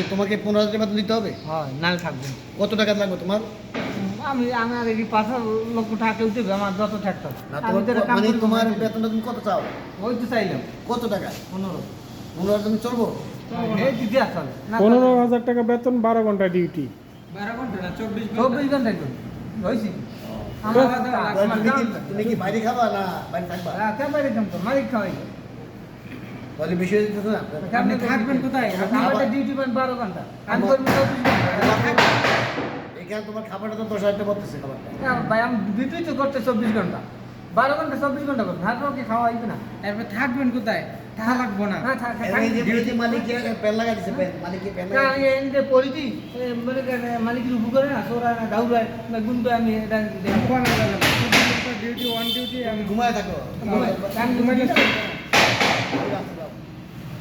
কি তোমাকে পনেরো হাজার টাকা দিতে হবে? হয় নালে থাকবেন কত টাকা লাগবে তোমার? আমি আমি আর এই পাঁচ লক্ষ টাকা কেউ দেবে আমার যত থাকতো না আমি তোমার তো এটা কাম মানে করব তোমার বেতনটা তুমি কত চাও? ওই তো চাইলাম। কত টাকা? পনেরো। পনেরো হাজার তুমি চলবো? এই দিদি আসলে না পনেরো হাজার টাকা বেতন বারো ঘণ্টা ডিউটি বারো ঘণ্টা না চব্বিশ চব্বিশ ঘণ্টা করে হয়েছি আমার আমার তুমি কি দাম- তুমি কি বাইরে খাবা না বাইরে থাকবা? হ্যাঁ, তো মালিক খাওয়াই। তাহলে বেশি হয়ে যেতেছে না? আপনি থাকবেন কোথায়? আমাদের ডিউটি পান? বারো ঘণ্টা। আমি করব চব্বিশ এখানে তোমার খাবারটা তো দশ হাজার টাকা পড়তেছে খাবারটা। ভাই আমি ডিউটি তো করতে চব্বিশ ঘণ্টা। বারো ঘণ্টা চব্বিশ ঘণ্টা করব। হাত কি খাওয়া হইবে না? এরপর থাকবেন কোথায়? থাকা লাগবো না। মালিকের উপর না চোরা না দাউরায় না গুনতে আমি এটা ডিউটি ওয়ান ডিউটি আমি ঘুমায় থাকো।